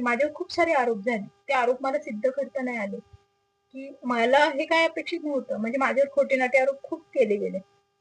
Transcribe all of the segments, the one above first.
म्हणजे माझ्यावर खूप सारे आरोप झाले. ते आरोप मला सिद्ध करता नाही आले. की मला हे काय अपेक्षित नव्हतं. म्हणजे माझ्यावर खोटे नाटे आरोप खूप केले गेले.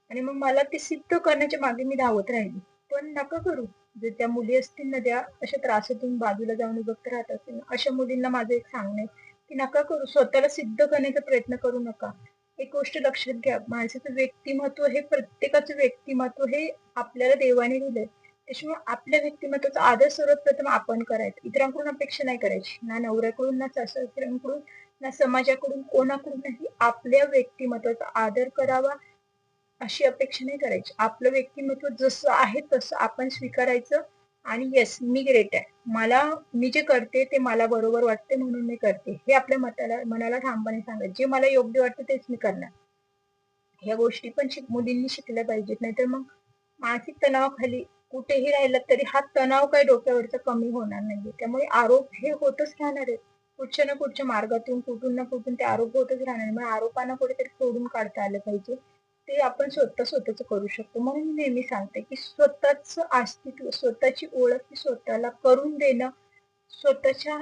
आणि मग मला ते सिद्ध करण्याच्या मागे मी धावत राहिली. पण नका करू. जर त्या मुली असतील ना त्या अशा त्रासातून बाजूला जाऊन बघत राहत असतील अशा मुलींना माझं एक सांगणं आहे की नका करू. स्वतःला सिद्ध करण्याचा प्रयत्न करू नका. एक गोष्ट लक्षात घ्या. माणसाचं व्यक्तिमत्व हे प्रत्येकाचं व्यक्तिमत्व हे आपल्याला देवाने दिलंय. त्याच्यामुळे आपल्या व्यक्तिमत्वाचा आदर सर्वप्रथम आपण करायचं. इतरांकडून अपेक्षा नाही करायची. ना नवऱ्याकडून ना सासऱ्यांकडून ना समाजाकडून कोणाकडूनही आपल्या व्यक्तिमत्वाचा आदर करावा अशी अपेक्षा नाही करायची. आपलं व्यक्तिमत्व जसं आहे तसं आपण स्वीकारायचं आणि येस मी ग्रेट आहे. मला मी जे करते ते मला बरोबर वाटते म्हणून मी करते. हे आपल्या मताला मनाला ठामपणे सांगायचं जे मला योग्य वाटतं तेच मी करणार. ह्या गोष्टी पण शिक मुलींनी शिकल्या पाहिजेत. नाहीतर मग मानसिक तणावाखाली कुठेही राहिलं तरी हा तणाव काही डोक्यावरचा कमी होणार नाहीये. त्यामुळे आरोप हे होतच राहणार आहेत. कुठच्या ना कुठच्या मार्गातून कुठून ना कुठून ते आरोप होतच राहणार मग आरोपांना कुठेतरी तोडून काढता आलं पाहिजे. ते आपण स्वतः स्वतःच करू शकतो. म्हणून मी नेहमी सांगते की स्वतःच अस्तित्व स्वतःची ओळख ही स्वतःला करून देणं स्वतःच्या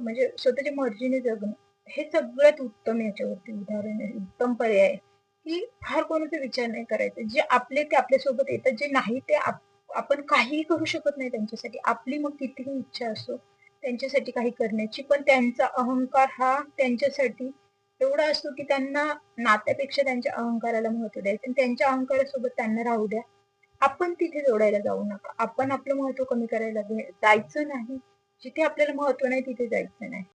म्हणजे स्वतःच्या मर्जीने जगणं हे सगळ्यात उत्तम याच्यावरती उदाहरण आहे. उत्तम पर्याय आहे. की फार कोणाचा विचार नाही करायचा. जे आपले ते आपल्यासोबत येतात. जे नाही ते आपण काहीही करू शकत नाही त्यांच्यासाठी. आपली मग कितीही इच्छा असो त्यांच्यासाठी काही करण्याची पण त्यांचा अहंकार हा त्यांच्यासाठी एवढा असतो की त्यांना नात्यापेक्षा त्यांच्या अहंकाराला महत्त्व द्यायचं. आणि त्यांच्या अहंकारासोबत त्यांना राहू द्या. आपण तिथे जोडायला जाऊ नका. आपण आपलं महत्त्व कमी करायला जायचं नाही. जिथे आपल्याला महत्त्व नाही तिथे जायचं नाही.